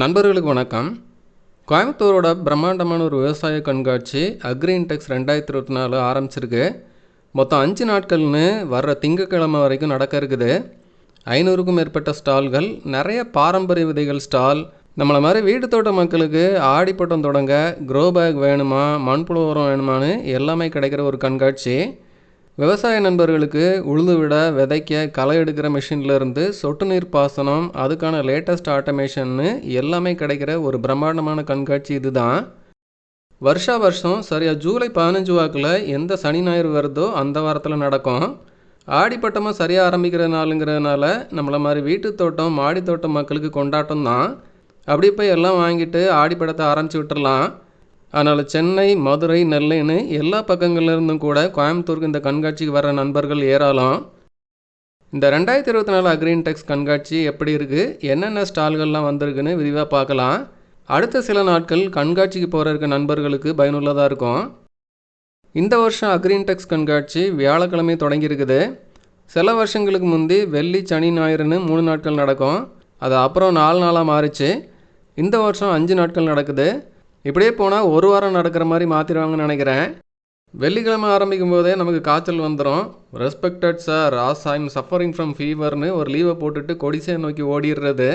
நண்பர்களுக்கு வணக்கம். கோயம்புத்தூரோட பிரம்மாண்டமான ஒரு விவசாய கண்காட்சி அக்ரி இன்டெக்ஸ் ரெண்டாயிரத்தி இருபத்தி நாலு ஆரம்பிச்சிருக்கு. மொத்தம் அஞ்சு நாட்கள்னு வர்ற திங்கக்கிழமை வரைக்கும் நடக்க இருக்குது. ஐநூறுக்கும் மேற்பட்ட ஸ்டால்கள் நிறைய பாரம்பரிய விதைகள் ஸ்டால். நம்மளை மாதிரி வீடு தோட்ட மக்களுக்கு ஆடிப்பட்டம் தொடங்க க்ரோ பேக் வேணுமா மண்புழு உரம் வேணுமான்னு எல்லாமே கிடைக்கிற ஒரு கண்காட்சி. விவசாய நண்பர்களுக்கு உழுது விட விதைக்க களை எடுக்கிற மிஷின்ல இருந்து சொட்டு நீர் பாசனம் அதுக்கான லேட்டஸ்ட் ஆட்டோமேஷன்னு எல்லாமே கிடைக்கிற ஒரு பிரம்மாண்டமான கண்காட்சி இதுதான். வருஷா வருஷம் சரியாக ஜூலை பதினஞ்சு வாக்கில் எந்த சனி ஞாயிறு வருதோ அந்த வாரத்தில் நடக்கும். ஆடிப்பட்டமாக சரியாக ஆரம்பிக்கிற நாளுங்கிறதுனால நம்மளை மாதிரி வீட்டு தோட்டம் மாடி தோட்டம் மக்களுக்கு கொண்டாட்டம் தான் அப்படி போய் எல்லாம் வாங்கிட்டு ஆடிப்படத்தை ஆரம்பிச்சு விட்டுறலாம். அதனால் சென்னை மதுரை நெல்லைன்னு எல்லா பக்கங்கள்லேருந்தும் கூட கோயம்புத்தூருக்கு இந்த கண்காட்சிக்கு வர நண்பர்கள் ஏராளம். இந்த ரெண்டாயிரத்தி இருபத்தி நாலு அக்ரீன் டெக்ஸ் கண்காட்சி எப்படி இருக்குது என்னென்ன ஸ்டால்கள்லாம் வந்திருக்குன்னு விரிவாக பார்க்கலாம். அடுத்த சில நாட்கள் கண்காட்சிக்கு போகிற இருக்க நண்பர்களுக்கு பயனுள்ளதாக இருக்கும். இந்த வருஷம் அக்ரீன் டெக்ஸ் கண்காட்சி வியாழக்கிழமை தொடங்கியிருக்குது சில வருஷங்களுக்கு முந்தி வெள்ளி சனி ஞாயிறுன்னு மூணு நாட்கள் நடக்கும். அது அப்புறம் நாலு நாளாக மாறிச்சு. இந்த வருஷம் அஞ்சு நாட்கள் நடக்குது. இப்படியே போனால் ஒரு வாரம் நடக்கிற மாதிரி மாற்றிடுவாங்கன்னு நினைக்கிறேன். வெள்ளிக்கிழமை ஆரம்பிக்கும் போதே நமக்கு காய்ச்சல் வந்துடும் respected sir as I'm suffering from ஃபீவர்னு ஒரு லீவை போட்டுட்டு கொடிசையை நோக்கி ஓடிடுறது.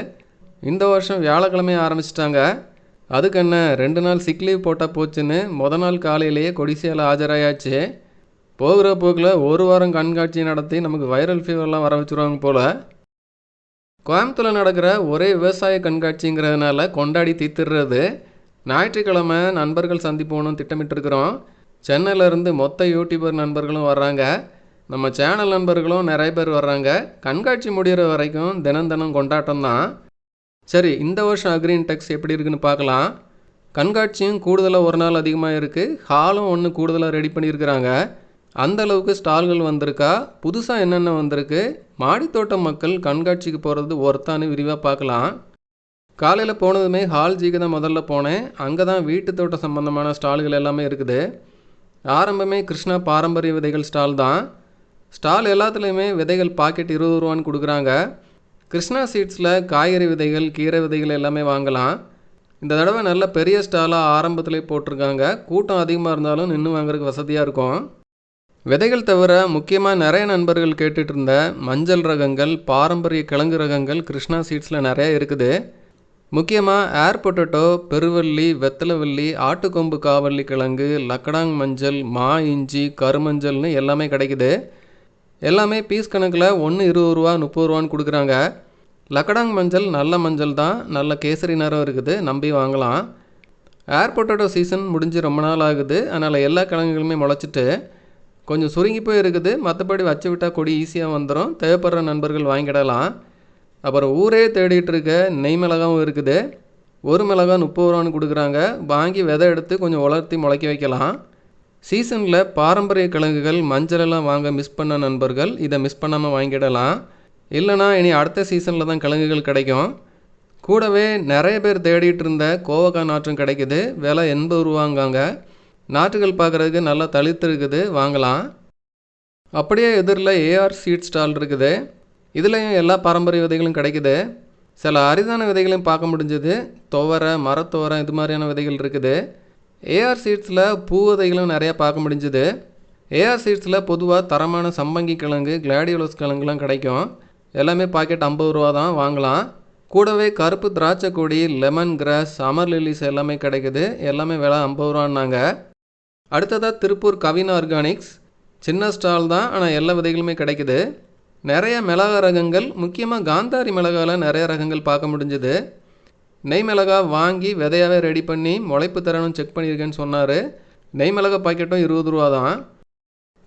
இந்த வருஷம் வியாழக்கிழமை ஆரம்பிச்சிட்டாங்க. அதுக்கு என்ன ரெண்டு நாள் சிக் லீவ் போட்டால் போச்சுன்னு முத நாள் காலையிலேயே கொடிசையில் ஆஜராயாச்சு. போகிற போக்கில் ஒரு வாரம் கண்காட்சி நடத்தி நமக்கு வைரல் ஃபீவர்லாம் வர வச்சுருவாங்க போல். கோயம்புத்தூரில் நடக்கிற ஒரே விவசாய கண்காட்சிங்கிறதுனால கொண்டாடி தீத்துடுறது ஞாயிற்றுக்கிழமை நண்பர்கள் சந்திப்போன்னு திட்டமிட்டிருக்கிறோம். சென்னையிலேருந்து மொத்த யூடியூபர் நண்பர்களும் வர்றாங்க. நம்ம சேனல் நண்பர்களும் நிறைய பேர் வர்றாங்க. கண்காட்சி முடிகிற வரைக்கும் தினம் தினம் கொண்டாட்டம் தான். சரி இந்த வருஷம் அக்ரீன் டெக்ஸ் எப்படி இருக்குன்னு பார்க்கலாம். கண்காட்சியும் கூடுதலாக ஒரு நாள் அதிகமாக இருக்குது ஹாலும் ஒன்று கூடுதலாக ரெடி பண்ணியிருக்கிறாங்க. அந்த அளவுக்கு ஸ்டால்கள் வந்திருக்கா? புதுசாக என்னென்ன வந்திருக்கு? மாடித்தோட்ட மக்கள் கண்காட்சிக்கு போகிறது ஒருத்தான்னு விரிவாக பார்க்கலாம். காலையில் போனதுமே ஹால் ஜிக்கு தான் முதல்ல போனேன். அங்கே தான் வீட்டு தோட்ட சம்பந்தமான ஸ்டால்கள் எல்லாமே இருக்குது. ஆரம்பமே கிருஷ்ணா பாரம்பரிய விதைகள் ஸ்டால் தான். ஸ்டால் எல்லாத்துலேயுமே விதைகள் பாக்கெட் இருபது ரூபான்னு கொடுக்குறாங்க. கிருஷ்ணா சீட்ஸில் காய்கறி விதைகள் கீரை விதைகள் எல்லாமே வாங்கலாம். இந்த தடவை நல்ல பெரிய ஸ்டாலாக ஆரம்பத்திலே போட்டிருக்காங்க. கூட்டம் அதிகமாக இருந்தாலும் நின்று வாங்குறதுக்கு வசதியாக இருக்கும். விதைகள் தவிர முக்கியமாக நிறைய நண்பர்கள் கேட்டுட்டு இருந்த மஞ்சள் ரகங்கள் பாரம்பரிய கிழங்கு ரகங்கள் கிருஷ்ணா சீட்ஸில் நிறைய இருக்குது. முக்கியமாக ஏர் பொட்டேட்டோ பெருவள்ளி வெத்தலைவள்ளி ஆட்டுக்கொம்பு காவல்லி கிழங்கு லக்கடாங் மஞ்சள் மா இஞ்சி கருமஞ்சள்னு எல்லாமே கிடைக்குது. எல்லாமே பீஸ் கணக்கில் ஒன்று இருபது ரூபா முப்பது ரூபான்னு கொடுக்குறாங்க. லக்கடாங் மஞ்சள் நல்ல மஞ்சள் தான். நல்ல கேசரி நிறம் இருக்குது. நம்பி வாங்கலாம். ஏர் பொட்டேட்டோ சீசன் முடிஞ்சு ரொம்ப நாள் ஆகுது. அதனால் எல்லா கிழங்குகளுமே முளைச்சிட்டு கொஞ்சம் சுருங்கி போய் இருக்குது. மற்றபடி வச்சு விட்டால் கொடி ஈஸியாக வந்துடும் தேவைப்படுற நண்பர்கள் வாங்கிடலாம் அப்புறம் ஊரே தேடிட்டு இருக்க நெய் மிளகாவும் இருக்குது. ஒரு மிளகா முப்பது ரூபான்னு கொடுக்குறாங்க. வாங்கி விதை எடுத்து கொஞ்சம் உலர்த்தி முளைக்க வைக்கலாம். சீசனில் பாரம்பரிய கிழங்குகள் மஞ்சள் எல்லாம் வாங்க மிஸ் பண்ண நண்பர்கள் இதை மிஸ் பண்ணாமல் வாங்கிடலாம். இல்லைனா இனி அடுத்த சீசனில் தான் கிழங்குகள் கிடைக்கும். கூடவே நிறைய பேர் தேடிட்டு இருந்த கோவக்காய் நாற்றும் கிடைக்குது. விலை எண்பது ரூபாங்காங்க. நாற்றுகள் பார்க்குறதுக்கு நல்லா தளித்து இருக்குது. வாங்கலாம். அப்படியே எதிரில் ஏஆர் சீட் ஸ்டால் இருக்குது. இதுலேயும் எல்லா பாரம்பரிய விதைகளும் கிடைக்குது. சில அரிதான விதைகளையும் பார்க்க முடிஞ்சது. துவரை மரத்துவரை இது மாதிரியான விதைகள் இருக்குது. ஏஆர் சீட்ஸில் பூ விதைகளும் நிறையா பார்க்க முடிஞ்சுது. ஏஆர் சீட்ஸில் பொதுவாக தரமான சம்பங்கி கிழங்கு கிளாடியோலஸ் கிழங்குலாம் கிடைக்கும். எல்லாமே பாக்கெட் ஐம்பது ரூபா தான் வாங்கலாம். கூடவே கருப்பு திராட்சை கொடி லெமன் கிராஸ் அமர் லில்லிஸ் எல்லாமே கிடைக்குது. எல்லாமே விலை ஐம்பது ரூபான்னாங்க. அடுத்ததாக திருப்பூர் கவின் ஆர்கானிக்ஸ். சின்ன ஸ்டால் தான் ஆனால் எல்லா விதைகளுமே கிடைக்குது. நிறைய மிளகா ரகங்கள் முக்கியமாக காந்தாரி மிளகாலாம் நிறைய ரகங்கள் பார்க்க முடிஞ்சுது. நெய் மிளகா வாங்கி விதையாகவே ரெடி பண்ணி முளைப்பு தரணும் செக் பண்ணியிருக்கேன்னு சொன்னார். நெய் மிளகா பாக்கெட்டும் இருபது ரூபா தான்.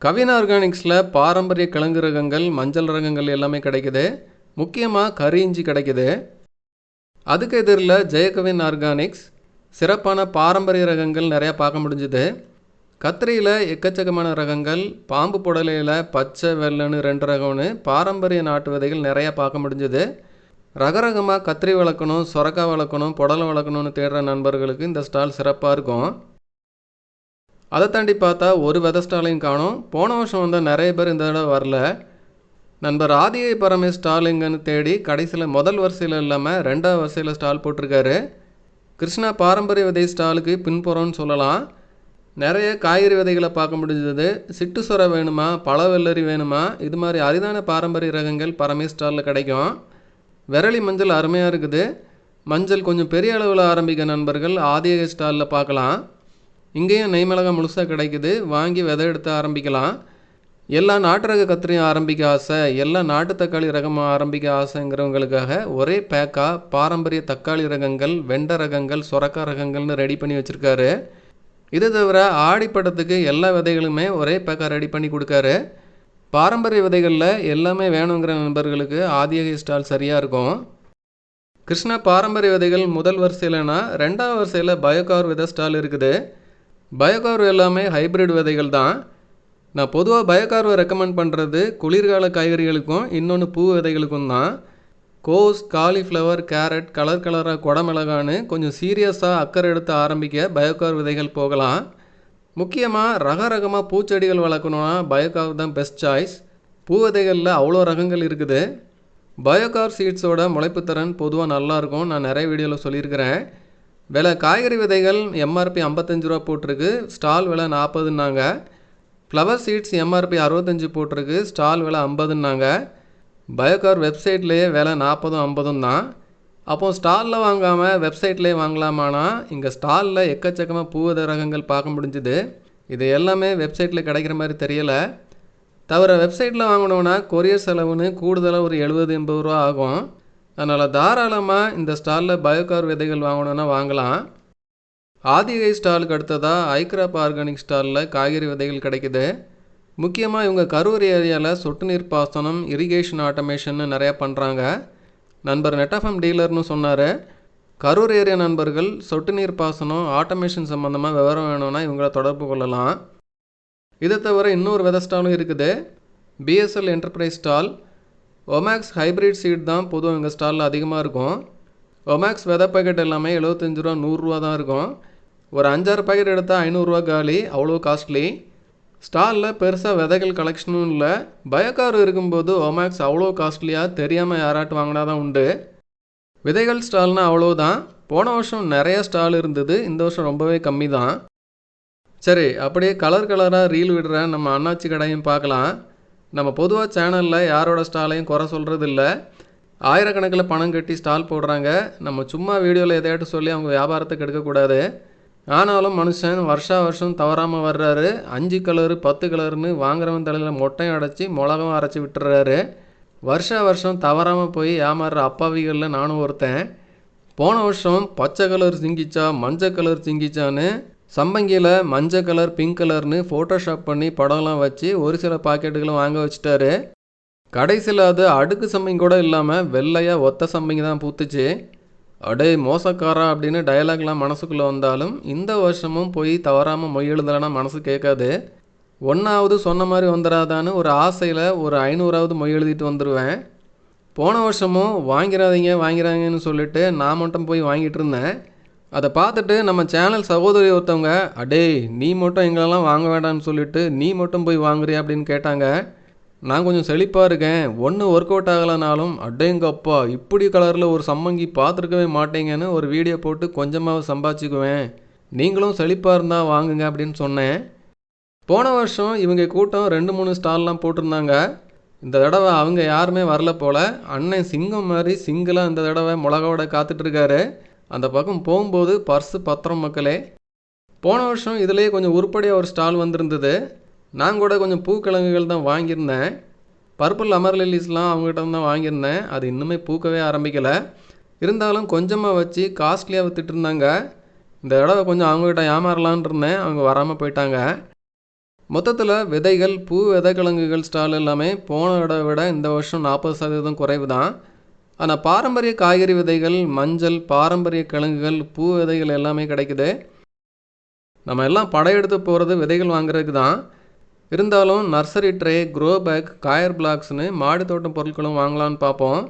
கவின் ஆர்கானிக்ஸில் பாரம்பரிய கிழங்கு ரகங்கள் மஞ்சள் ரகங்கள் எல்லாமே கிடைக்குது. முக்கியமாக கரி இஞ்சி கிடைக்குது. அதுக்கு எதிரில் ஜெயகவின் ஆர்கானிக்ஸ் சிறப்பான பாரம்பரிய ரகங்கள் நிறையா பார்க்க முடிஞ்சுது. கத்திரியில் எக்கச்சக்கமான ரகங்கள் பாம்பு புடலையில் பச்சை வெள்ளைன்னு ரெண்டு ரகம்னு பாரம்பரிய நாட்டு விதைகள் நிறையா பார்க்க முடிஞ்சுது. ரகரகமாக கத்திரி வளர்க்கணும் சொரக்காய் வளர்க்கணும் புடலை வளர்க்கணும்னு தேடுற நண்பர்களுக்கு இந்த ஸ்டால் சிறப்பாக இருக்கும். அதை தாண்டி பார்த்தா ஒரு வித ஸ்டாலையும் காணும். போன வருஷம் வந்தால் நிறைய பேர் இந்த தடவை வரல. நண்பர் ஆதியை பரமே ஸ்டால் எங்கன்னு தேடி கடைசியில் முதல் வரிசையில் இல்லாமல் ரெண்டாவது வரிசையில் ஸ்டால் போட்டிருக்காரு. கிருஷ்ணா பாரம்பரிய விதை ஸ்டாலுக்கு பின்புறம்னு சொல்லலாம். நிறைய காய்கறி விதைகளை பார்க்க முடிஞ்சது. சிட்டு சொரை வேணுமா? பழ வெள்ளரி வேணுமா? இது மாதிரி அரிதான பாரம்பரிய ரகங்கள் பரமே ஸ்டாலில் கிடைக்கும். விரலி மஞ்சள் அருமையாக இருக்குது. மஞ்சள் கொஞ்சம் பெரிய அளவில் ஆரம்பிக்க நண்பர்கள் ஆதிய ஸ்டாலில் பார்க்கலாம். இங்கேயும் நெய் மிளகாய் முழுசாக கிடைக்குது. வாங்கி விதை எடுத்து ஆரம்பிக்கலாம். எல்லா நாட்டு ரக கத்திரியும் ஆரம்பிக்க ஆசை. எல்லா நாட்டு தக்காளி ரகமாக ஆரம்பிக்க ஆசைங்கிறவங்களுக்காக ஒரே பேக்காக பாரம்பரிய தக்காளி ரகங்கள் வெண்டை ரகங்கள் சுரக்கா ரகங்கள்னு ரெடி பண்ணி வச்சுருக்காரு. இது தவிர ஆடிப்பட்டத்துக்கு எல்லா விதைகளுமே ஒரே பேக்காக ரெடி பண்ணி கொடுக்காரு. பாரம்பரிய விதைகளில் எல்லாமே வேணுங்கிற நண்பர்களுக்கு ஆதியகை ஸ்டால் சரியாக இருக்கும். கிருஷ்ணா பாரம்பரிய விதைகள் முதல் வரிசையிலனா ரெண்டாவது வரிசையில் பயோகார் விதை ஸ்டால் இருக்குது. பயோகார் எல்லாமே ஹைப்ரிட் விதைகள் தான். நான் பொதுவாக பயோகார்வை ரெக்கமெண்ட் பண்ணுறது குளிர்கால காய்கறிகளுக்கும் இன்னொன்று பூ விதைகளுக்கும் தான். கோஸ் காலிஃப்ளவர் கேரட் கலர் கலராக குடமிளகான்னு கொஞ்சம் சீரியஸாக அக்கறை எடுத்து ஆரம்பிக்க பயோகார் விதைகள் போகலாம். முக்கியமாக ரக ரகமாக பூச்செடிகள் வளர்க்கணுன்னா பயோகார் தான் பெஸ்ட் சாய்ஸ் பூ விதைகளில் அவ்வளோ ரகங்கள் இருக்குது. பயோகார் சீட்ஸோட முளைப்புத்திறன் பொதுவாக நல்லாயிருக்கும் நான் நிறைய வீடியோவில் சொல்லியிருக்கிறேன். விலை காய்கறி விதைகள் எம்ஆர்பி ஐம்பத்தஞ்சு ரூபா போட்டிருக்கு. ஸ்டால் விலை நாற்பதுன்னாங்க. ஃப்ளவர் சீட்ஸ் எம்ஆர்பி அறுபத்தஞ்சு போட்டிருக்கு. ஸ்டால் விலை ஐம்பதுன்னாங்க. பயோகார் வெப்சைட்லேயே விலை நாற்பதும் ஐம்பதும் தான். அப்போது ஸ்டாலில் வாங்காமல் வெப்சைட்லேயே வாங்கலாமானா? இங்கே ஸ்டாலில் எக்கச்சக்கமாக பூவத ரகங்கள் பார்க்க முடிஞ்சுது. இது எல்லாமே வெப்சைட்டில் கிடைக்கிற மாதிரி தெரியலை. தவிர வெப்சைட்டில் வாங்கினோன்னா கொரியர் செலவுன்னு கூடுதலாக ஒரு எழுபது எண்பது ரூபா ஆகும். அதனால் தாராளமாக இந்த ஸ்டாலில் பயோகார் விதைகள் வாங்கணுன்னா வாங்கலாம். ஆதிகை ஸ்டாலுக்கு அடுத்ததாக ஐக்ராப் ஆர்கானிக் ஸ்டாலில் காய்கறி விதைகள் கிடைக்குது. முக்கியமாக இவங்க கரூர் ஏரியாவில் சொட்டு நீர் பாசனம் இரிகேஷன் ஆட்டோமேஷன்னு நிறையா பண்ணுறாங்க நண்பர் நெட்டாஃபம் டீலர்னு சொன்னார். கரூர் ஏரியா நண்பர்கள் சொட்டு நீர் பாசனம் ஆட்டோமேஷன் சம்மந்தமாக விவரம் வேணும்னா இவங்கள தொடர்பு கொள்ளலாம். இதை தவிர இன்னொரு விதை ஸ்டாலும் இருக்குது BSL enterprise stall Omax hybrid seed தான் பொதுவாக எங்கள் ஸ்டாலில் அதிகமாக இருக்கும். ஒமேக்ஸ் வெதை பாக்கெட் எல்லாமே எழுபத்தஞ்சு ரூபா நூறுரூவா தான் இருக்கும். ஒரு அஞ்சாறு பாக்கெட் எடுத்தால் ஐநூறுரூவா காலி. அவ்வளோ காஸ்ட்லி ஸ்டாலில் பெருசாக விதைகள் கலெக்ஷனும் இல்லை. பயோகார் இருக்கும்போது ஒமேக்ஸ் அவ்வளோ காஸ்ட்லியாக தெரியாமல் யாராட்டும் வாங்கினா தான் உண்டு. விதைகள் ஸ்டால்னால் அவ்வளோதான். போன வருஷம் நிறைய ஸ்டால் இருந்தது. இந்த வருஷம் ரொம்பவே கம்மி தான் சரி அப்படியே கலர் கலராக ரீல் விடுற நம்ம அண்ணாச்சி கடையும் பார்க்கலாம். நம்ம பொதுவாக சேனலில் யாரோட ஸ்டாலையும் குறை சொல்கிறது இல்லை ஆயிரக்கணக்கில் பணம் கட்டி ஸ்டால் போடுறாங்க. நம்ம சும்மா வீடியோவில் எதையாட்டும் சொல்லி அவங்க வியாபாரத்தை கெடுக்கக்கூடாது. ஆனாலும் மனுஷன் வருஷா வருஷம் தவறாமல் வர்றாரு. அஞ்சு கலரு பத்து கலர்னு வாங்குறவன் தலையில் மொட்டையும் அடைச்சி மிளகும் அரைச்சி விட்டுறாரு. வருஷா வருஷம் தவறாமல் போய் ஏமாறுற அப்பாவிகளில் நானும் ஒருத்தன். போன வருஷம் பச்சை கலர் சிங்கிச்சா மஞ்சள் கலர் சிங்கிச்சான்னு சம்பங்கியில் மஞ்சள் கலர் பிங்க் கலர்னு ஃபோட்டோஷாப் பண்ணி படம்லாம் வச்சு ஒரு சில பாக்கெட்டுகளும் வாங்க வச்சுட்டாரு. கடைசியில் அது அடுக்கு சம்பங்கி கூட இல்லாமல் வெள்ளையாக ஒத்த சம்பங்கி தான் பூத்துச்சு. அடே மோசக்காரா அப்படின்னு டயலாக்லாம் மனசுக்குள்ளே வந்தாலும் இந்த வருஷமும் போய் தவறாமல் மொய் எழுதலைன்னா மனசு கேட்காது. ஒன்றாவது சொன்ன மாதிரி வந்துடாதான்னு ஒரு ஆசையில் ஒரு ஐநூறாவது மொய் எழுதிட்டு வந்துடுவேன் போன வருஷமும் வாங்கிறாதீங்க வாங்கிறாங்கன்னு சொல்லிட்டு நான் மட்டும் போய் வாங்கிட்டு இருந்தேன். அதை பார்த்துட்டு நம்ம சேனல் சகோதரி ஒருத்தவங்க அடே நீ மட்டும் எங்களெல்லாம் வாங்க வேண்டாம்னு சொல்லிட்டு நீ மட்டும் போய் வாங்குறியா? அப்படின்னு கேட்டாங்க. நான் கொஞ்சம் செழிப்பாக இருக்கேன். ஒன்று ஒர்க் அவுட் ஆகலைனாலும் அடேங்கப்பா இப்படி கலரில் ஒரு சம்மங்கி பார்த்துருக்கவே மாட்டேங்கன்னு ஒரு வீடியோ போட்டு கொஞ்சமாக சம்பாதிச்சுக்குவேன். நீங்களும் செழிப்பாக இருந்தால் வாங்குங்க அப்படின்னு சொன்னேன். போன வருஷம் இவங்க கூட்டம் ரெண்டு மூணு ஸ்டால்லாம் போட்டிருந்தாங்க. இந்த தடவை அவங்க யாருமே வரல போல். அண்ணன் சிங்கம் மாதிரி சிங்கிளாக இந்த தடவை மிளகாவோட காத்துட்ருக்காரு. அந்த பக்கம் போகும்போது பர்ஸு பத்திரம் மக்களே. போன வருஷம் இதுலேயே கொஞ்சம் உருப்படியாக ஒரு ஸ்டால் வந்திருந்தது. நான் கூட கொஞ்சம் பூக்கிழங்குகள் தான் வாங்கியிருந்தேன். பர்பிள் அமர் லில்லிஸ்லாம் அவங்ககிட்ட தான் வாங்கியிருந்தேன். அது இன்னுமே பூக்கவே ஆரம்பிக்கலை. இருந்தாலும் கொஞ்சமாக வச்சு காஸ்ட்லியாக வித்துட்டு இருந்தாங்க. இந்த தடவை கொஞ்சம் அவங்ககிட்ட ஏமாறலான் இருந்தேன். அவங்க வராமல் போயிட்டாங்க. மொத்தத்தில் விதைகள் பூ விதைக்கிழங்குகள் ஸ்டால் எல்லாமே போன தடவை விட இந்த வருஷம் நாற்பது சதவீதம் குறைவு தான். ஆனால் பாரம்பரிய காய்கறி விதைகள் மஞ்சள் பாரம்பரிய கிழங்குகள் பூ விதைகள் எல்லாமே கிடைக்குது. நம்ம எல்லாம் படையெடுத்து போகிறது விதைகள் வாங்குறதுக்கு தான். இருந்தாலும் nursery tray grow bag coir பிளாக்ஸ்னு மாடி தோட்டம் பொருட்களும் வாங்கலான்னு பார்ப்போம்.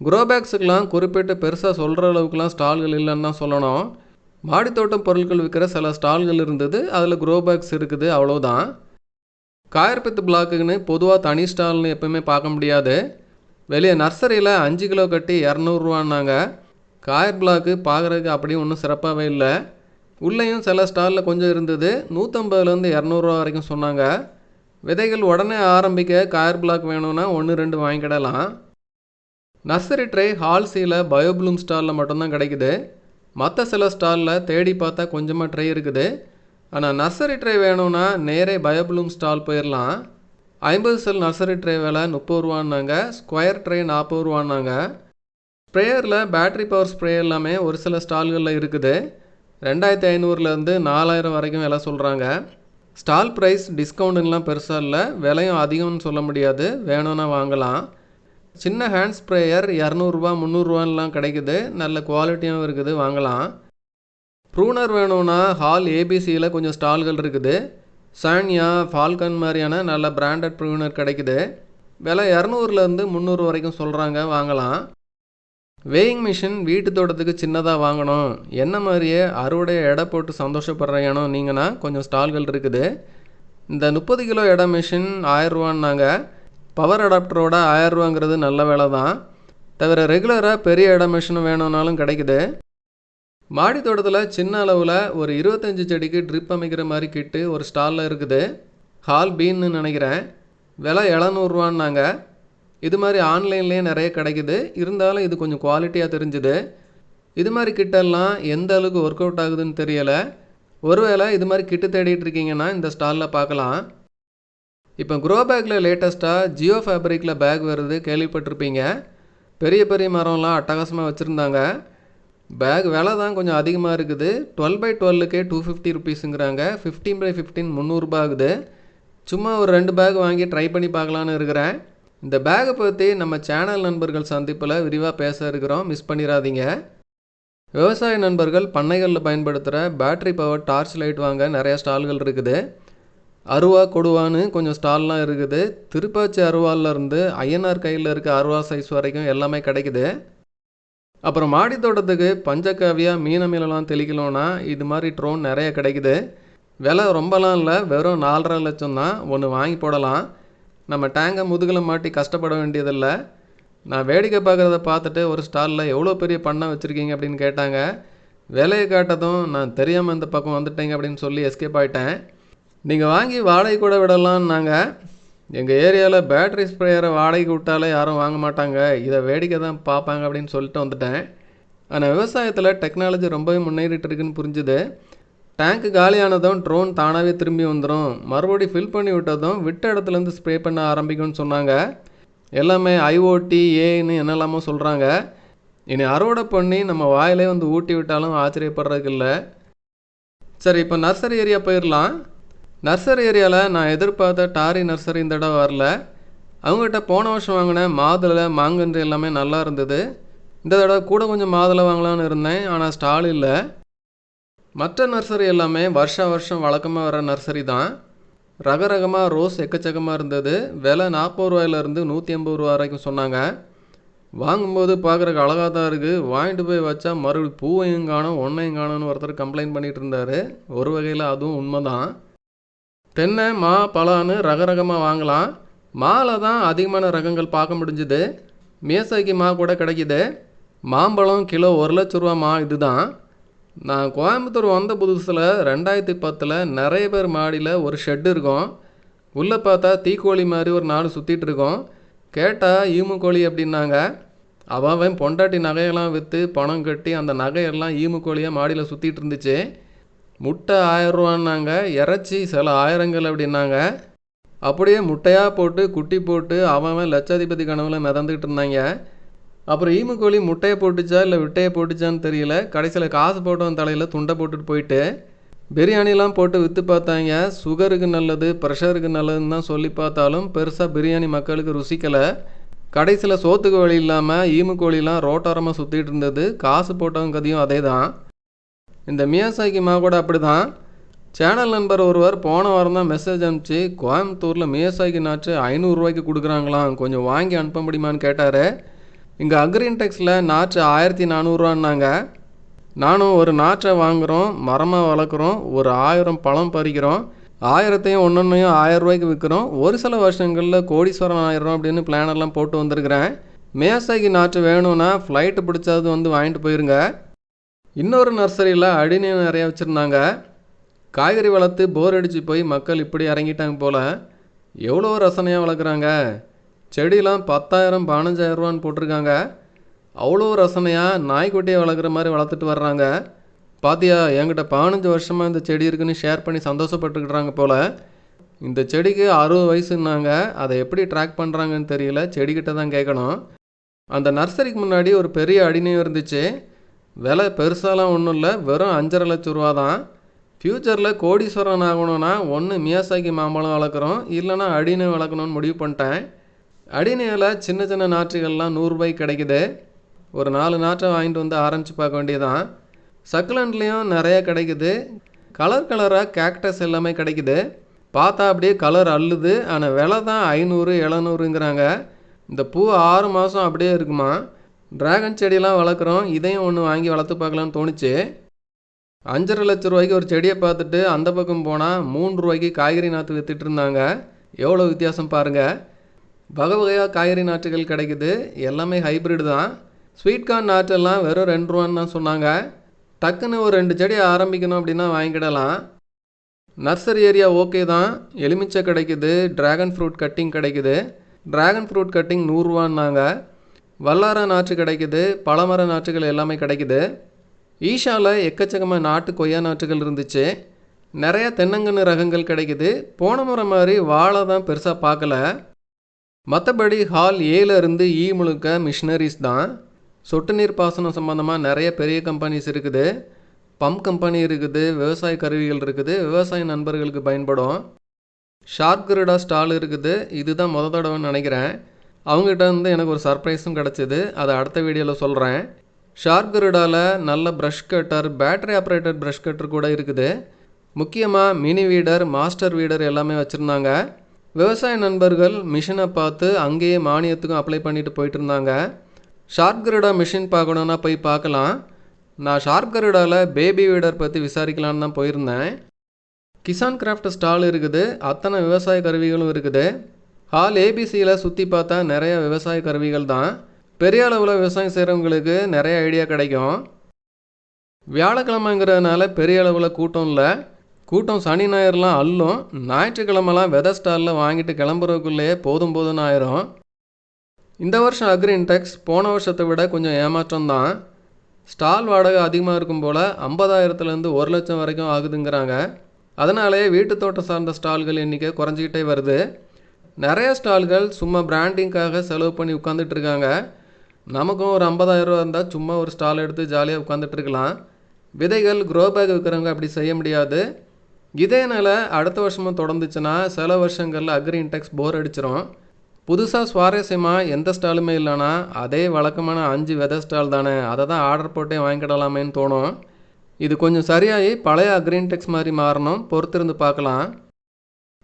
க்ரோ பேக்ஸுக்கெலாம் குறிப்பிட்டு பெருசாக சொல்கிற அளவுக்குலாம் ஸ்டால்கள் இல்லைன்னு தான் சொல்லணும். மாடி தோட்டம் பொருட்கள் விற்கிற சில ஸ்டால்கள் இருந்தது அதில் க்ரோ பேக்ஸ் இருக்குது அவ்வளோதான் காயர்பத்து பிளாக்குன்னு பொதுவாக தனி ஸ்டால்னு எப்பவுமே பார்க்க முடியாது. வெளியே நர்சரியில் அஞ்சு கிலோ கட்டி இரநூறுவான்னாங்க காயர் பிளாக்கு பார்க்குறதுக்கு அப்படியும் ஒன்றும் சிறப்பாகவே இல்லை. உள்ளேயும் சில ஸ்டாலில் கொஞ்சம் இருந்தது. நூற்றம்பதுலேருந்து இரநூறுவா வரைக்கும் சொன்னாங்க. விதைகள் உடனே ஆரம்பிக்க காயர் பிளாக் வேணும்னா ஒன்று ரெண்டு வாங்கிக்கிடலாம். நர்சரி ட்ரை ஹால்சியில் பயோப்ளூம் ஸ்டாலில் மட்டும்தான் கிடைக்குது. மற்ற சில ஸ்டாலில் தேடி பார்த்தா கொஞ்சமாக ட்ரை இருக்குது. ஆனால் நர்சரி ட்ரை வேணும்னா நேரே பயோப்ளூம் ஸ்டால் போயிடலாம் ஐம்பது செல் நர்சரி ட்ரை விலை முப்பது ரூபான்னாங்க. ஸ்கொயர் ட்ரை நாற்பது ரூபான்னாங்க. ஸ்ப்ரேயரில் பேட்டரி பவர் ஸ்ப்ரே எல்லாமே ஒரு சில ஸ்டால்களில் இருக்குது. ரெண்டாயிரத்தி ஐநூறுலேருந்து நாலாயிரம் வரைக்கும் விலை சொல்கிறாங்க ஸ்டால் ப்ரைஸ் டிஸ்கவுண்ட்டுலாம் பெருசாக இல்லை. விலையும் அதிகம்னு சொல்ல முடியாது. வேணும்னா வாங்கலாம். சின்ன ஹேண்ட் ஸ்ப்ரேயர் இரநூறுபா முந்நூறுரூவான்லாம் கிடைக்குது. நல்ல குவாலிட்டியாகவும் இருக்குது. வாங்கலாம். ப்ரூனர் வேணும்னா ஹால் ஏபிசியில் கொஞ்சம் ஸ்டால்கள் இருக்குது. சானியா ஃபால்கன் மாதிரியான நல்ல பிராண்டட் ப்ரூனர் கிடைக்குது. விலை இரநூறுலேருந்து முந்நூறு வரைக்கும் சொல்கிறாங்க வாங்கலாம். வேயிங் மிஷின் வீட்டு தோட்டத்துக்கு சின்னதாக வாங்கணும். என்ன மாதிரியே அறுவடை எடை போட்டு சந்தோஷப்படுற இடம் நீங்கன்னா கொஞ்சம் ஸ்டால்கள் இருக்குது. இந்த முப்பது கிலோ எடை மிஷின் ஆயிரரூவான்னாங்க பவர் அடாப்டரோட ஆயிரரூவாங்கிறது நல்ல வேலை தான் தவிர ரெகுலராக பெரிய இட மிஷின் வேணும்னாலும் கிடைக்குது. மாடி தோட்டத்தில் சின்ன அளவில் ஒரு இருபத்தஞ்சி செடிக்கு ட்ரிப் அமைக்கிற மாதிரி கிட்டு ஒரு ஸ்டாலில் இருக்குது. ஹால் பீன்னு நினைக்கிறேன். விலை எழுநூறுவான்னாங்க இது மாதிரி ஆன்லைன்லேயே நிறைய கிடைக்குது. இருந்தாலும் இது கொஞ்சம் குவாலிட்டியாக தெரிஞ்சுது. இது மாதிரி கிட்டெல்லாம் எந்த அளவுக்கு ஒர்க் அவுட் ஆகுதுன்னு தெரியலை. ஒருவேளை இது மாதிரி கிட்டு தேடிட்டு இருக்கீங்கன்னா இந்த ஸ்டாலில் பார்க்கலாம். இப்போ க்ரோ பேக்கில் லேட்டஸ்ட்டாக ஜியோ ஃபேப்ரிக்கில் பேக் வருது. கேள்விப்பட்டிருப்பீங்க. பெரிய பெரிய மரம்லாம் அட்டகாசமாக வச்சுருந்தாங்க. பேக் விலை தான் கொஞ்சம் அதிகமாக இருக்குது. டுவெல் பை டுவெல்லுக்கே டூ ஃபிஃப்டி ருபீஸுங்கிறாங்க ஃபிஃப்டீன் பை ஃபிஃப்டீன் முந்நூறுபா ஆகுது. சும்மா ஒரு ரெண்டு பேக் வாங்கி ட்ரை பண்ணி பார்க்கலான்னு இருக்கிறேன். இந்த பேக்கை பற்றி நம்ம சேனல் நண்பர்கள் சந்திப்பில் விரிவாக பேச இருக்கிறோம். மிஸ் பண்ணிடாதீங்க விவசாய நண்பர்கள் பண்ணைகளில் பயன்படுத்துகிற பேட்டரி பவர் டார்ச் லைட் வாங்க நிறைய ஸ்டால்கள் இருக்குது. அருவா கொடுவான்னு கொஞ்சம் ஸ்டால்லாம் இருக்குது. திருப்பாச்சி அருவாலேருந்து ஐஎன்ஆர் கையில் இருக்க அருவா சைஸ் வரைக்கும் எல்லாமே கிடைக்குது. அப்புறம் மாடி தோட்டத்துக்கு பஞ்சகாவியா மீனமிலெல்லாம் தெளிக்கலோன்னா இது மாதிரி ட்ரோன் நிறைய கிடைக்குது. விலை ரொம்பலாம் இல்லை வெறும் நாலரை லட்சம் தான். ஒன்று வாங்கி போடலாம். நம்ம டேங்கை முதுகில் மாட்டி கஷ்டப்பட வேண்டியதில்லை. நான் வேடிக்கை பார்க்குறத பார்த்துட்டு ஒரு ஸ்டாலில் எவ்வளோ பெரிய பண்ணை வச்சுருக்கீங்க அப்படின்னு கேட்டாங்க. விலையை காட்டதும் நான் தெரியாமல் இந்த பக்கம் வந்துட்டேங்க அப்படின்னு சொல்லி எஸ்கேப் ஆகிட்டேன் நீங்கள் வாங்கி வாடகை கூட விடலான்னாங்க எங்கள் ஏரியாவில் பேட்டரி ஸ்ப்ரேயரை வாடகைக்கு விட்டாலே யாரும் வாங்க மாட்டாங்க. இதை வேடிக்கை தான் பார்ப்பாங்க அப்படின்னு சொல்லிட்டு வந்துட்டேன். ஆனால் விவசாயத்தில் டெக்னாலஜி ரொம்பவே முன்னேறிட்டு இருக்குன்னு புரிஞ்சுது. டேங்க்கு காலியானதும் ட்ரோன் தானாகவே திரும்பி வந்துடும் மறுபடியும் ஃபில் பண்ணி விட்டதும் விட்ட இடத்துலேருந்து ஸ்ப்ரே பண்ண ஆரம்பிக்கும்னு சொன்னாங்க. எல்லாமே ஐஓடி ஏன்னு என்னெல்லாமோ சொல்கிறாங்க இனி அறுவடை பண்ணி நம்ம வாயிலே வந்து ஊட்டி விட்டாலும் ஆச்சரியப்படுறதுக்கு இல்லை சரி இப்போ நர்சரி ஏரியா போயிடலாம் நர்சரி ஏரியாவில் நான் எதிர்பார்த்த டாரி நர்சரி இந்த இடம் வரல. அவங்ககிட்ட போன வருஷம் வாங்கின மாதுளை மாங்கன்று எல்லாமே நல்லா இருந்தது. இந்த தடவை கூட கொஞ்சம் மாதுளை வாங்கலாம்னு இருந்தேன் ஆனால் ஸ்டால் இல்லை. மற்ற நர்சரி எல்லாமே வருஷா வருஷம் வழக்கமாக வர நர்சரி தான். ரக ரகமாக ரோஸ் எக்கச்சக்கமாக இருந்தது. விலை நாற்பது ரூபாயிலேருந்து நூற்றி ஐம்பது ரூபா வரைக்கும் சொன்னாங்க. வாங்கும்போது பார்க்குறக்கு அழகாக தான் இருக்குது வாங்கிட்டு போய் வச்சா மறுபடியும் பூவையும் காணும் ஒன்றையும் காணும்னு ஒருத்தர் கம்ப்ளைண்ட் பண்ணிகிட்டு இருந்தார். ஒரு வகையில் அதுவும் உண்மை தான் தென்னை மா பலான்னு ரக ரகமாக வாங்கலாம். மாவில் தான் அதிகமான ரகங்கள் பார்க்க முடிஞ்சுது. மேசைக்கு மா கூட கிடைக்கிது. மாம்பழம் கிலோ ஒரு லட்ச ரூபா மா இதுதான். நான் கோயம்புத்தூர் வந்த புதுசில் ரெண்டாயிரத்தி பத்தில் நிறைய பேர் மாடியில் ஒரு ஷெட் இருக்கும். உள்ளே பார்த்தா தீக்கோழி மாதிரி ஒரு நாடு சுற்றிட்டு இருக்கோம். கேட்டால் ஈமு கோழி அப்படின்னாங்க. அவன் அவன் பொண்டாட்டி நகையெல்லாம் விற்று பணம் கட்டி அந்த நகையெல்லாம் ஈமு கோழியாக மாடியில் சுற்றிட்டு இருந்துச்சு. முட்டை ஆயிரரூவான்னாங்க இறைச்சி சில ஆயிரங்கள் அப்படின்னாங்க. அப்படியே முட்டையாக போட்டு குட்டி போட்டு அவன் அவன் லட்சாதிபதி கனவுல மிதந்துக்கிட்டு இருந்தாங்க. அப்புறம் ஈமு கோழி முட்டையை போட்டுச்சா இல்லை விட்டையை போட்டுச்சான்னு தெரியல. கடைசியில் காசு போட்டவன் தலையில் துண்டை போட்டுட்டு போயிட்டு பிரியாணிலாம் போட்டு விற்று பார்த்தாங்க. சுகருக்கு நல்லது ப்ரெஷருக்கு நல்லதுன்னு தான் சொல்லி பார்த்தாலும் பெருசாக பிரியாணி மக்களுக்கு ருசிக்கலை. கடைசியில் சோத்துக்கு வழி இல்லாமல் ஈமு கோழிலாம் ரோட்டோரமாக சுற்றிட்டு இருந்தது. காசு போட்டவங்க கதையும் அதே தான் இந்த மியாசாக்கி மா கூட அப்படி தான் சேனல் நண்பர் ஒருவர் போன வாரம் தான் மெசேஜ் அனுப்பிச்சு கோயம்புத்தூரில் மியாசாக்கி நாச்சு ஐநூறுரூவாய்க்கு கொடுக்குறாங்களாம். கொஞ்சம் வாங்கி அனுப்ப முடியுமான்னு கேட்டார். இங்கே அக்ரின்டெக்ஸில் நாற்று ஆயிரத்தி நானூறுரூவான்னாங்க நானும் ஒரு நாற்றை வாங்குகிறோம் மரமாக வளர்க்குறோம் ஒரு ஆயிரம் பழம் பறிக்கிறோம் ஆயிரத்தையும் ஒன்றொன்னையும் ஆயிரம் ரூபாய்க்கு விற்கிறோம் ஒரு சில வருஷங்களில் கோடீஸ்வரன் ஆயிரம் அப்படின்னு பிளானெல்லாம் போட்டு வந்திருக்கிறேன். மேசாக்கி நாற்று வேணும்னா ஃப்ளைட்டு பிடிச்சாது வந்து வாங்கிட்டு போயிருங்க. இன்னொரு நர்சரியில் அடிநீர் நிறைய வச்சுருந்தாங்க. காய்கறி வளர்த்து போர் அடித்து போய் மக்கள் இப்படி இறங்கிட்டாங்க போல். எவ்வளோ ரசனையாக வளர்க்குறாங்க. செடியெலாம் பத்தாயிரம் பதினஞ்சாயிரரூவான்னு போட்டிருக்காங்க. அவ்வளோ ரசனையாக நாய்க்குட்டியை வளர்க்குற மாதிரி வளர்த்துட்டு வர்றாங்க. பாத்தியா என்கிட்ட பதினஞ்சு வருஷமாக இந்த செடி இருக்குன்னு ஷேர் பண்ணி சந்தோஷப்பட்டுக்கிட்றாங்க போல். இந்த செடிக்கு அறுபது வயசுன்னாங்க. அதை எப்படி ட்ராக் பண்ணுறாங்கன்னு தெரியல. செடிக்கிட்ட தான் கேட்கணும். அந்த நர்சரிக்கு முன்னாடி ஒரு பெரிய அடிநீர் இருந்துச்சு. விலை பெருசாலாம் ஒன்றும் இல்லை. வெறும் அஞ்சரை லட்ச ரூபா தான். ஃப்யூச்சரில் கோடீஸ்வரன் ஆகணும்னா ஒன்று மியாசாக்கி மாம்பழம் வளர்க்குறோம். இல்லைனா அடிநீ வளர்க்கணும்னு முடிவு பண்ணிட்டேன். அடிநேரில் சின்ன சின்ன நாற்றுகள்லாம் நூறுரூபாய்க்கு கிடைக்குது. ஒரு நாலு நாற்றை வாங்கிட்டு வந்து ஆரம்பித்து பார்க்க வேண்டியதான் சக்குலண்ட்லேயும் நிறையா கிடைக்குது. கலர் கலராக கேக்டஸ் எல்லாமே கிடைக்குது. பார்த்தா அப்படியே கலர் அள்ளுது. ஆனால் விலை தான் ஐநூறு எழுநூறுங்கிறாங்க. இந்த பூ ஆறு மாதம் அப்படியே இருக்குமா? டிராகன் செடியெல்லாம் வளர்க்குறோம். இதையும் ஒன்று வாங்கி வளர்த்து பார்க்கலான்னு தோணுச்சு. அஞ்சரை லட்ச ரூபாய்க்கு ஒரு செடியை பார்த்துட்டு அந்த பக்கம் போனால் மூன்று ரூபாய்க்கு காய்கறி நாற்று விற்றுட்டு இருந்தாங்க. எவ்வளோ வித்தியாசம் பாருங்கள் வகை வகையாக காய்கறி நாற்றுகள் கிடைக்குது. எல்லாமே ஹைப்ரிட் தான். ஸ்வீட் கார்ன் நாற்றெல்லாம் வெறும் ரெண்டு ரூபான்னு தான் சொன்னாங்க. டக்குன்னு ஒரு ரெண்டு செடி ஆரம்பிக்கணும் அப்படின்னா வாங்கிக்கிடலாம். நர்சரி ஏரியா ஓகே தான். எலுமிச்சை கிடைக்குது. ட்ராகன் ஃப்ரூட் கட்டிங் கிடைக்குது. ட்ராகன் ஃப்ரூட் கட்டிங் நூறுரூவான்னாங்க வல்லார நாற்று கிடைக்குது. பழமர நாற்றுகள் எல்லாமே கிடைக்குது. ஈஷாவில் எக்கச்சக்கமாக நாட்டு கொய்யா நாற்றுகள் இருந்துச்சு. நிறைய தென்னங்கன்று ரகங்கள் கிடைக்குது. போன முறை மாதிரி வாழை தான் பெருசாக பார்க்கல. மற்றபடி ஹால் ஏலேருந்து இ முழுக்க மிஷினரிஸ் தான். சொட்டு நீர் பாசனம் சம்மந்தமாக நிறைய பெரிய கம்பெனிஸ் இருக்குது. பம்ப் கம்பெனி இருக்குது விவசாய கருவிகள் இருக்குது விவசாய நண்பர்களுக்கு பயன்படும். ஷார்க் கிரிடா ஸ்டால் இருக்குது. இதுதான் முத தடவைன்னு நினைக்கிறேன். அவங்ககிட்ட இருந்து எனக்கு ஒரு சர்ப்ரைஸும் கிடச்சிது. அதை அடுத்த வீடியோவில் சொல்கிறேன் ஷார்க் கிரிடாவில் நல்ல brush cutter battery operated brush cutter கூட இருக்குது. முக்கியமாக மினி வீடர் மாஸ்டர் வீடர் எல்லாமே வச்சுருந்தாங்க. விவசாய நண்பர்கள் மிஷினை பார்த்து அங்கேயே மானியத்துக்கும் அப்ளை பண்ணிட்டு போயிட்டு இருந்தாங்க ஷார்க் மிஷின் பார்க்கணுன்னா போய் பார்க்கலாம். நான் ஷார்ப் கருடாவில் பேபி வீடர் பற்றி விசாரிக்கலான்னு தான் போயிருந்தேன். கிசான் கிராஃப்ட் ஸ்டால் இருக்குது. அத்தனை விவசாய கருவிகளும் இருக்குது. ஹால் ஏபிசியில் சுற்றி பார்த்தா நிறைய விவசாய கருவிகள் தான். பெரிய அளவில் விவசாயம் செய்கிறவங்களுக்கு நிறைய ஐடியா கிடைக்கும். வியாழக்கிழமைங்கிறதுனால பெரிய அளவில் கூட்டம் இல்லை. கூட்டம் சனி ஞாயிறுலாம் அல்லும் ஞாயிற்றுக்கிழமெல்லாம் வெதை ஸ்டாலில் வாங்கிட்டு கிளம்புறதுக்குள்ளேயே போதும் போதும்னு ஆயிரும் இந்த வருஷம் அக்ரி இன்டெக்ஸ் போன வருஷத்தை விட கொஞ்சம் ஏமாற்றம் தான் ஸ்டால் வாடகை அதிகமாக இருக்கும் போல் ஐம்பதாயிரத்துலேருந்து ஒரு லட்சம் வரைக்கும் ஆகுதுங்கிறாங்க. அதனாலேயே வீட்டு தோட்டம் சார்ந்த ஸ்டால்கள் எண்ணிக்கை குறைஞ்சிக்கிட்டே வருது. நிறைய ஸ்டால்கள் சும்மா பிராண்டிங்காக செலவு பண்ணி உட்காந்துட்டு இருக்காங்க. நமக்கும் ஒரு ஐம்பதாயிரரூவா இருந்தால் சும்மா ஒரு ஸ்டால் எடுத்து ஜாலியாக உட்காந்துட்டு இருக்கலாம். விதைகள் க்ரோ பேக் விற்கிறவங்க அப்படி செய்ய முடியாது. இதே நிலை அடுத்த வருஷமும் தொடர்ந்துச்சுன்னா சில வருஷங்களில் அக்ரி இன்டெக்ஸ் போர் அடிச்சிடும் புதுசாக சுவாரஸ்யமாக எந்த ஸ்டாலுமே இல்லைன்னா அதே வழக்கமான அஞ்சு விதை ஸ்டால் தானே. அதை தான் ஆர்டர் போட்டே வாங்கிக்கிடலாமேன்னு தோணும். இது கொஞ்சம் சரியாகி பழைய அக்ரீன்டெக்ஸ் மாதிரி மாறணும். பொறுத்திருந்து பார்க்கலாம்.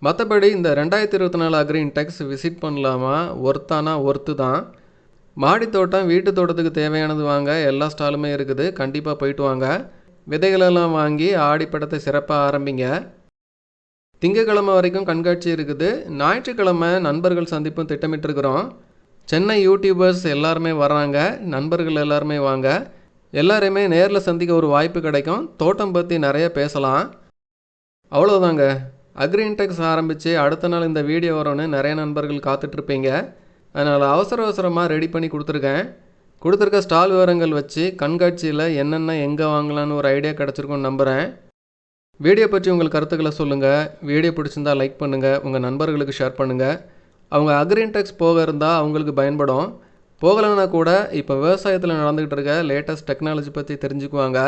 மற்றபடி இந்த ரெண்டாயிரத்தி இருபத்தி நாலு அக்ரீன்டெக்ஸ் விசிட் பண்ணலாமா? ஒர்த்தானா ஒர்த்து தான். மாடி தோட்டம் வீட்டு தோட்டத்துக்கு தேவையானது வாங்க எல்லா ஸ்டாலுமே இருக்குது. கண்டிப்பாக போயிட்டு வாங்க. விதைகளெல்லாம் வாங்கி ஆடிப்படத்தை சிறப்பாக ஆரம்பிங்க. திங்கக்கிழமை வரைக்கும் கண்காட்சி இருக்குது. ஞாயிற்றுக்கிழமை நண்பர்கள் சந்திப்பும் திட்டமிட்டிருக்கிறோம். சென்னை யூடியூபர்ஸ் எல்லாருமே வர்றாங்க நண்பர்கள் எல்லாருமே வாங்க. எல்லாரையுமே நேரில் சந்திக்க ஒரு வாய்ப்பு கிடைக்கும். தோட்டம் பற்றி நிறைய பேசலாம். அவ்வளோதாங்க அக்ரின்டெக்ஸ் ஆரம்பித்து அடுத்த நாள் இந்த வீடியோ வரும்னு நிறைய நண்பர்கள் காத்துட்ருப்பீங்க அதனால் அவசர அவசரமாக ரெடி பண்ணி கொடுத்துருக்கேன். கொடுத்துருக்க ஸ்டால் விவரங்கள் வச்சு கண்காட்சியில் என்னென்ன எங்கே வாங்கலான்னு ஒரு ஐடியா கிடச்சிருக்கும்னு நம்புகிறேன் வீடியோ பற்றி உங்கள் கருத்துக்களை சொல்லுங்கள் வீடியோ பிடிச்சிருந்தா லைக் பண்ணுங்கள் உங்கள் நண்பர்களுக்கு ஷேர் பண்ணுங்கள் அவங்க அக்ரின்டெக்ஸ் போக இருந்தால் அவங்களுக்கு பயன்படும். போகலைன்னா கூட இப்போ விவசாயத்தில் நடந்துக்கிட்டு இருக்க லேட்டஸ்ட் டெக்னாலஜி பற்றி தெரிஞ்சுக்குவாங்க.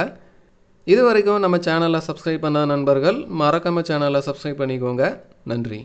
இது வரைக்கும் நம்ம சேனலை சப்ஸ்கிரைப் பண்ண நண்பர்கள் மறக்காமல் சேனலை சப்ஸ்கிரைப் பண்ணிக்கோங்க. நன்றி.